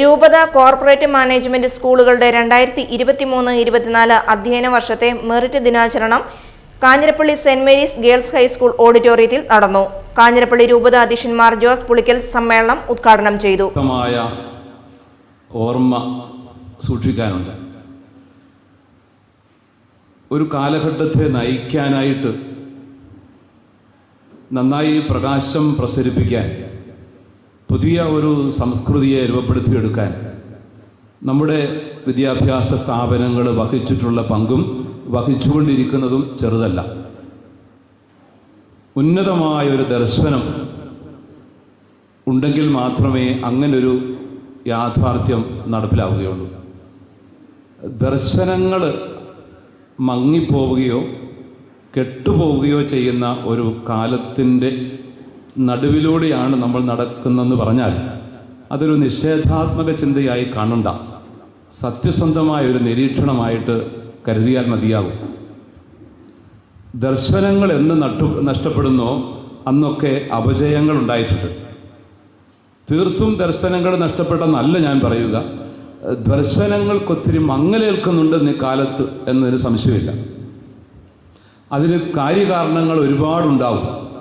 രൂപത corporate management സ്കൂളുകളുടെ രണ്ടായിരത്തി ഇരുപത്തിമൂന്ന് ഇരുപത്തിനാല് അധ്യയന വർഷത്തെ മെറിറ്റ് ദിനാചരണം Kanjirappally Saint Mary's girls high school ഓഡിറ്റോറിയത്തിൽ നടന്നു. കാഞ്ഞിരപ്പള്ളി രൂപത അധ്യക്ഷന്മാർ ജോസ് പുളിക്കൽ സമ്മേളനം ഉദ്ഘാടനം ചെയ്തു. ഓർമ്മ സൂക്ഷിക്കാനുണ്ട്. ഒരു കാലഘട്ടത്തെ നയിക്കാനായിട്ട് നന്നായി പ്രകാശം പ്രസരിപ്പിക്കാൻ പുതിയ ഒരു സംസ്കൃതിയെ രൂപപ്പെടുത്തിയെടുക്കാൻ നമ്മുടെ വിദ്യാഭ്യാസ സ്ഥാപനങ്ങൾ വഹിച്ചിട്ടുള്ള പങ്കും വഹിച്ചുകൊണ്ടിരിക്കുന്നതും ചെറുതല്ല. ഉന്നതമായ ഒരു ദർശനം ഉണ്ടെങ്കിൽ മാത്രമേ അങ്ങനൊരു യാഥാർത്ഥ്യം നടപ്പിലാവുകയുള്ളൂ. ദർശനങ്ങൾ മങ്ങിപ്പോവുകയോ കെട്ടുപോവുകയോ ചെയ്യുന്ന ഒരു കാലത്തിന്റെ നടുവിലൂടെയാണ് നമ്മൾ നടക്കുന്നതെന്ന് പറഞ്ഞാൽ അതൊരു നിഷേധാത്മക ചിന്തയായി കാണണ്ട. സത്യസന്ധമായ ഒരു നിരീക്ഷണമായിട്ട് കരുതിയാൽ മതിയാകും. ദർശനങ്ങൾ എന്ന് നട്ടു നഷ്ടപ്പെടുന്നോ അന്നൊക്കെ അപജയങ്ങൾ ഉണ്ടായിട്ടുണ്ട്. തീർത്തും ദർശനങ്ങൾ നഷ്ടപ്പെട്ടെന്നല്ല ഞാൻ പറയുക. ദർശനങ്ങൾക്കൊത്തിരി മങ്ങലേൽക്കുന്നുണ്ട് ഇന്ന് കാലത്ത് എന്നതിന് സംശയമില്ല. അതിന് കാര്യകാരണങ്ങൾ ഒരുപാടുണ്ടാവും.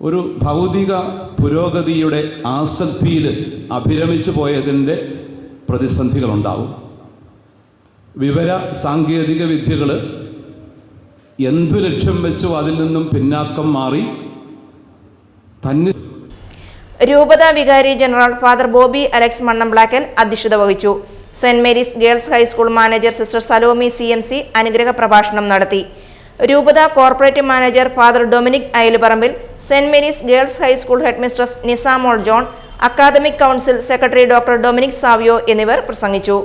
ഒരു ഭൗതിക പുരോഗതിയുടെ ആസക്തിയിൽ അഭിരമിച്ചു പോയതിന്റെ പ്രതിസന്ധികളുണ്ടാവും. വിവര സാങ്കേതിക വിദ്യകൾ എന്തു ലക്ഷ്യം വെച്ചോ അതിൽ നിന്നും പിന്നാക്കം മാറി തന്നെ രൂപത വികാരി general father Bobby Alex Mannamplackal അധ്യക്ഷത വഹിച്ചു. Saint Mary's girls high school manager sister Salomi C M C അനുഗ്രഹ പ്രഭാഷണം നടത്തി. രൂപത corporate manager father Dominic Ayalparambil Saint Mary's girls high school headmistress Nisamol John academic council secretary doctor Dominic Savio എന്നിവർ പ്രസംഗിച്ചു.